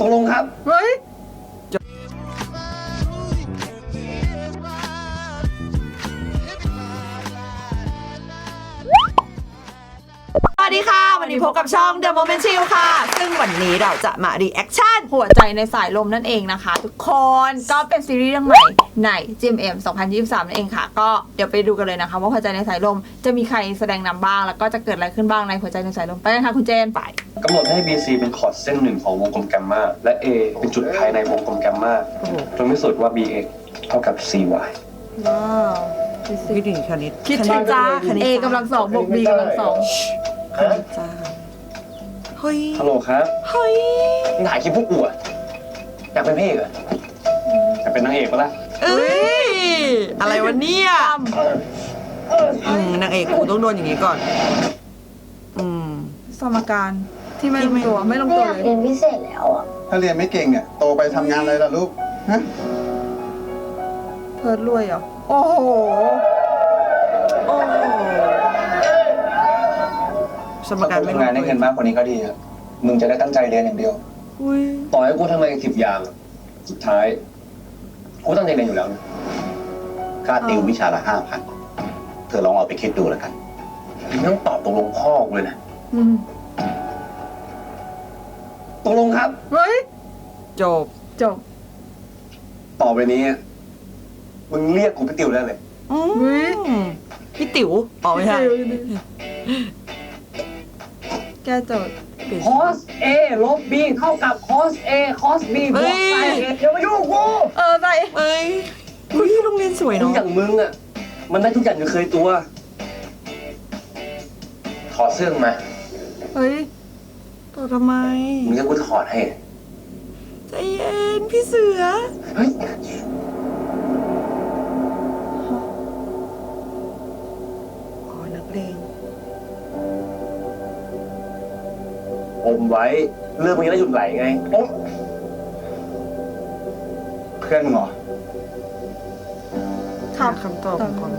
ตกลงครับ เฮ้ย ดีค่ะ วันนี้พบกับช่อง The Moment Chill ค่ะ ซึ่งวันนี้เราจะมา reaction หัวใจในสายลมนั่นเองนะคะ ทุกคนก็เป็นซีรีส์เรื่องใหม่ใน GMM 2023 นั่นเองค่ะ ก็เดี๋ยวไปดูกันเลยนะคะ ว่าหัวใจในสายลมจะมีใครแสดงนำบ้าง แล้วก็จะเกิดอะไรขึ้นบ้างในหัวใจในสายลมไปกันค่ะคุณเจนไปกำหนดให้ BC เป็นคอร์ดเส้นหนึ่งของวงกลมแกมมาและ A เป็นจุดภายในวงกลมแกมมาจนพิสูจน์ว่า BX เท่ากับ CY ว้าววิธีคณิตคิดถึงจ้าคณิต A กำลังสองบวก B กำลังสองคณิต จ้าเฮ้ยฮัลโหลครับเฮ้ยมึงถ่ายคลิปพวกกูอะอยากเป็นพระเอกเหรออยากเป็นนางเอกปะล่ะเอ้ยอะไรวะเนี่ยอืมนางเอกกูต้องโดนอย่างนี้ก่อน อืม สมการที่ไม่ลงตัวไม่ลงไม่ตัวอยากเลยเรียนพิเศษแล้วอะ ถ้าเรียนไม่เก่งเนี่ย โตไปทำงานอะไรล่ะลูกฮะเพิร์ดรวยเหรอโอ้โห สมถ้าการกูไม่ทำงานได้เงินมากกว่านี้ก็ดีอะมึงจะได้ตั้งใจเรียนอย่างเดียว อุ้ยต่อให้กูทำงานสิบอย่าง สุดท้ายกูตั้งใจเรียนอยู่แล้วนะค่าติววิชาละห้าพันเธอลองเอาไปคิดดูแล้วกันมึงต้องตอบตกลงพ่อกูเลยนะอืมตกลงครับ เฮ้ยจบจบต่อไปนี้มึงเรียกกูพี่ติวได้เลย อืมพี่ติ๋วอ๋อไม่ใช่ แก้โจทย์คอส A ลบ B เท่ากับคอส A คอส B บวกไซน์ A อย่ามายุ่งกับกูเออใส่เอ้ยอุ้ยโรงเรียนสวยมึงเนาะอย่างมึงอะ มันได้ทุกอย่างอยู่เคยตัว ถอดเสื้อมาเฮ้ยต่อทำไมมึงจะกูถอดให้ ใจเย็นพี่เสือ เฮ้ย อ๋อนักเลง อมไว้เรื่องมันจะได้หยุดไหลไงอมเพื่อนมึงเหรอครับคำตอบก่อน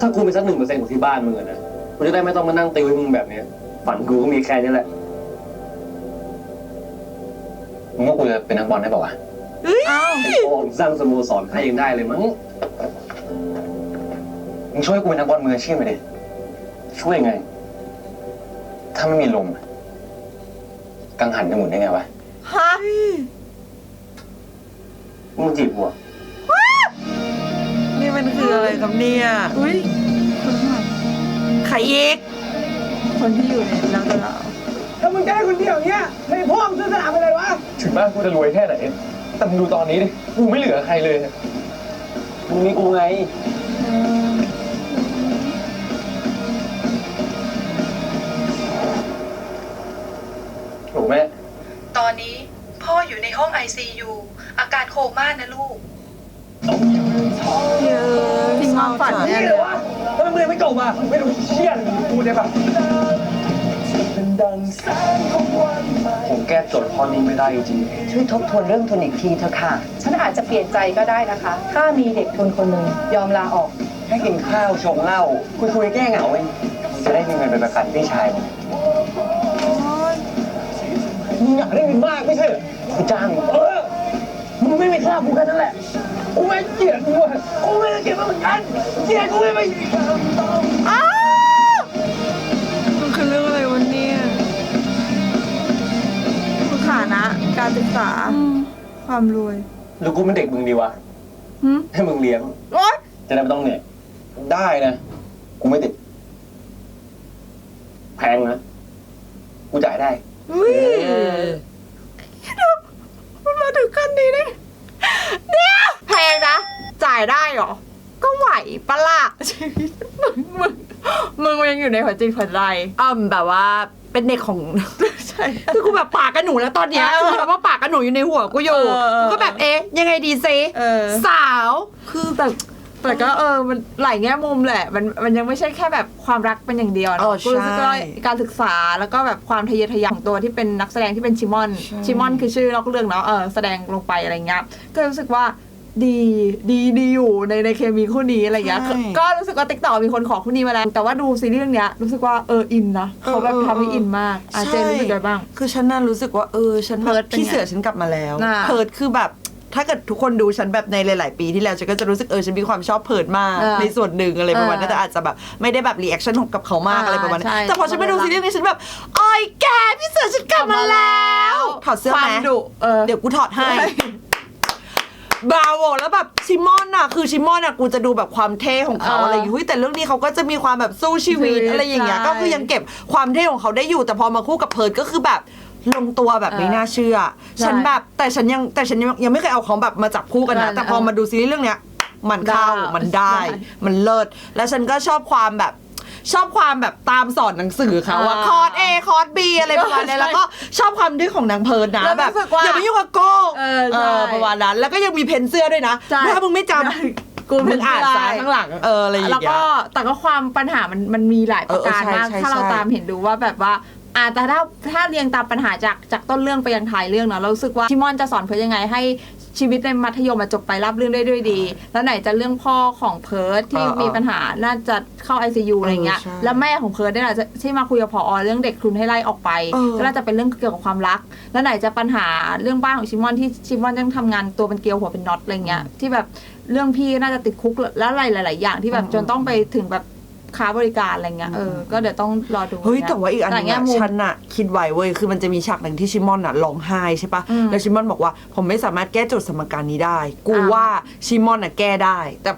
ถ้ากูเป็นสักหนึ่งเปอร์เซ็นต์ของที่บ้านมึงอะนะ กูจะได้ไม่ต้องมานั่งติวให้มึงแบบเนี้ย ฝันกูก็มีแค่นี้แหละ มึงว่ากูจะเป็นนักบอลได้ป่าวะอ้าวไอ้โอ้สร้างสโมสรให้ยังได้เลยมั้ง มึงช่วยกูเป็นนักบอลมืออาชีพหน่อยดิ ช่วยยังไง ถ้าไม่มีลมอะ กังหันจะหมุนได้ไงวะฮะมึงจีบกูอะนี่มันคืออะไรครับเนี่ยอุ้ยคนข้างหลังใครอีกคนที่อยู่ในแล้วก็เราถ้ามึงได้คนเดียวเนี้ยให้พ่อมึงซื้อสนามไปเลยวะถึงบ้านกูจะรวยแค่ไหนแต่มึงดูตอนนี้ดิกูไม่เหลือใครเลยมึงมีกูไง อนนี้พ่ออยู่ในห้อง ICU อาการโคม่านะลูกพิงมองฝันแน่เลยอะแล้วมึงไม่จบอะไม่รู้เชี่ยอะไรกูได้ปะผมแก้โจทย์ข้อนี้ไม่ได้จริงช่วยทบทวนเรื่องทุนอีกทีเถอะค่ะ ฉันอาจจะเปลี่ยนใจก็ได้นะคะ ถ้ามีเด็กทุนคนหนึ่งยอมลาออกแค่กินข้าวชงเหล้าคุยคุยๆแก้เหงาเองจะได้มีเงินไปประกันพี่ชาย มึงมึงอยากได้เงินมากไม่ใช่เหรอกูจ้างมึงเออมึงไม่มีค่ากูแค่นั้นแหละกูไม่เกลียดมึงอะกูไม่ได้เกลียดมึงเหมือนกันเกลียดกูไม่ไปมันคือเรื่องอะไรวะเนี่ยคือฐานะ การศึกษา ความรวยหรือกูเป็นเด็กมึงดีวะหืมให้มึงเลี้ยง โอ๊ยจะได้ไม่ต้องเหนื่อยได้นะกูไม่ติด แพงนะ กูจ่ายได้ อุ้ยมันมาถึงขั้นนี้ได้เดี๋ยวแพงนะ จ่ายได้เหรอ ก็ไหวปะล่ะชีวิตมึงมึงมึงยังอยู่ในหัวจิตหัวใจอ่ำแบบว่าเป็นเด็กของ ใช่ คือกูแบบปากกับหนูแล้วตอนเนี้ยเออคือแบบว่าปากกับหนูอยู่ในหัวกูอยู่เออกูก็แบบเอ๊ะยังไงดีเซเออ สาว คือแบบ แต่ก็เออมันหลายแง่มุมแหละ มันมันยังไม่ใช่แค่แบบความรักเป็นอย่างเดียวอ๋อนะกูรู้สึกว่าใช่การศึกษาแล้วก็แบบความทะเยอทะยานของตัวที่เป็นนักแสดงที่เป็นชิมอนใช่ชิมอนคือชื่อนอกเรื่องเนาะเออแสดงลงไปอะไรเงี้ยก็รู้สึกว่าดีดีดีอยู่ในในเคมีคู่นี้อะไรอย่างเงี้ยใช่ก็รู้สึกว่าติ๊กต่อมีคนขอคู่นี้มาแล้ว แต่ว่าดูซีรีส์เรื่องเนี้ยรู้สึกว่าเอออินนะเขาแบบเออเออทำให้อินมากอะเจนรู้สึกไงบ้าง คือฉันน่ารู้สึกว่าเออฉันแบเพิร์บทเป็นไงพี่เสือฉันกลับมาแล้วน่ะเพิร์ดคือแบบ ถ้าเกิดทุกคนดูฉันแบบในหลาย ๆ ปีที่แล้วฉันก็จะรู้สึกเออฉันมีความชอบเพิร์ดมากเออในส่วนหนึ่งอะไรประมาณนั้นเออแต่อาจจะแบบไม่ได้แบบรีแอคชั่นกับเขามากอ่าอะไรประมาณนั้นใช่ แต่พอฉันไปดูซีรีส์นี้ฉันแบบโอ้ยแกพี่เสือฉันกลับมาแล้วถอดเสื้อควาไหมมดุเออ เดี๋ยวกูถอดให้ บราโวแล้วแบบชิมอนอะคือชิมอนอะกูจะดูแบบความเท่ของเขาเออออะไรอย่างงี้เฮ้ยแต่เรื่องนี้เขาก็จะมีความแบบสู้ชีวิตชีวิตอะไรอย่างเงี้ยใช่ ก็คือยังเก็บความเท่ของเขาได้อยู่แต่พอมาคู่กับเพิร์ดก็คือแบบ ลงตัวแบบไม่น่าเชื่อใช่ฉันแบบแต่ฉันยังแต่ฉันยังยังไม่เคยเอาเขาแบบมาจับคู่กันนะใช่แต่พอมาดูซีรีส์เรื่องเนี้ย มันเข้าได้มันได้ใช่มันเลิศแล้วฉันก็ชอบความแบบชอบความแบบตามสอนหนังสือเขาอะอ่าคอร์ส A คอร์ส B อะไรประมาณนี้ใช่แล้วก็ชอบความดื้อของนางเพิร์ดนะแล้วแบบรู้สึกว่าอย่าไปยุ่งกับโก้เออใช่ประมาณนั้น แล้วก็ยังมีเพนเสื้อด้วยนะใช่ถ้ามึงไม่จกูำมึงอ่านซ้ายข้างหลังเอออะไรอย่างแล้วเงี้ก็ยแต่ก็ความปัญหามันมันมีหลายประการเออเออใช่มากใช่ถ้าเราใช่ตามเห็นดูว่าแบบว่า อ่าแต่ถ้าถ้าเรียงตามปัญหาจากจากต้นเรื่องไปยังท้ายเรื่องเนาะเรารู้สึกว่าชิมอนจะสอนเพิร์ทยังไงให้ชีวิตในมัธยมมาจบไปรับเรื่องได้ด้วยดี แล้วไหนจะเรื่องพ่อของเพิร์ทที่เออเออมีปัญหาน่าจะเข้า ICU อะไรเงี้ยเออใช่แล้วแม่ของเพิร์ทเนี่ยแหละจะที่มาคุยกับพอเรื่องเด็กทุนให้ไล่ออกไป เออ ก็น่าจะเป็นเรื่องเกี่ยวกับความรัก แล้วไหนจะปัญหาเรื่องบ้านของชิมอนที่ชิมอนต้องทำงานตัวเป็นเกลียวหัวเป็นน็อตอะไรเงี้ยที่แบบเรื่องพี่น่าจะติดคุกแล้วอะไรหลาย ๆ อย่างที่แบบจนต้องไปถึงแบบ ค้าบริการอะไรเงี้ยเออก็เดี๋ยวต้องรอดูเฮ้ยแต่ว่าอีกอันหนึงแง่อะมุมฉันอะคิดไว้เว้ยคือมันจะมีฉากหนึ่งที่ชิมอนอะร้องไห้ใช่ปะอืมแล้วชิมอนบอกว่าผมไม่สามารถแก้โจทย์สมการนี้ได้ กูอ่าว่าชิมอนอะแก้ได้ แต่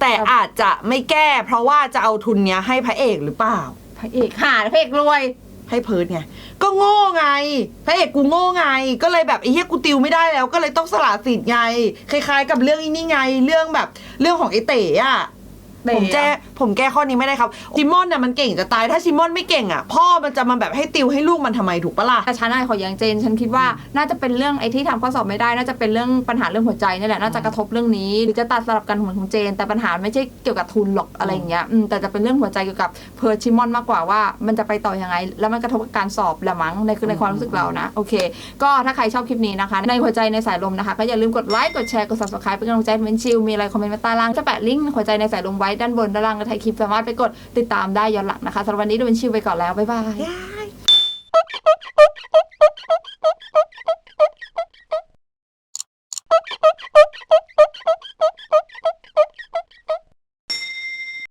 แต่ครับอาจจะไม่แก้ เพราะว่าจะเอาทุนเนี้ยให้พระเอกหรือเปล่า พระเอกหาพระเอกรวยให้เพิร์ดไง ก็โง่ไง พระเอกกูโง่ไง ก็เลยแบบไอ้เหี้ยกูติวไม่ได้แล้ว ก็เลยต้องสละสิทธิ์ไง คล้าย ๆ กับเรื่องอีนี่ไง เรื่องแบบเรื่องของไอ้เต๋อะ เต๋ผมแก้ผมแก้ข้อนี้ไม่ได้ครับชิมอนน่ะมันเก่งจะตายถ้าชิมอนไม่เก่งอะ พ่อมันจะมาแบบให้ติวให้ลูกมันทำไมถูกปะล่ะ แต่ฉันอะขอยังเจน ฉันคิดว่าน่าจะเป็นเรื่องไอ้ที่ทำข้อสอบไม่ได้ น่าจะเป็นเรื่องปัญหาเรื่องหัวใจนี่แหละ น่าจะกระทบเรื่องนี้ หรือจะตัดสลับกันของของเจน แต่ปัญหาไม่ใช่เกี่ยวกับทุนหรอกอะไรอย่างเงี้ยอืมแต่จะเป็นเรื่องหัวใจเกี่ยวกับเพอร์ชิมอนมากกว่าว่ามันจะไปต่อยังไง แล้วมันกระทบกับการสอบละมั้งในคือในความรู้สึกเรานะ โอเค ก็ถ้าใครชอบคลิปนี้นะคะ ในหัวใจในสายลมนะคะ ก็อย่าลืมกดไลค์ กดแชร์ กด subscribe เป็นกำลังใจให้เมนชิล มีอะไรคอมเมนต์มาใต้ล่าง จะแปะลิงก์หัวใจในสายลมไว้ด้านบนด้านล่างในไทยคลิปสามารถไปกดติดตามได้ย้อนหลังนะคะสำหรับวันนี้ดูเป็นชิวไปก่อนแล้วบ๊ายบาย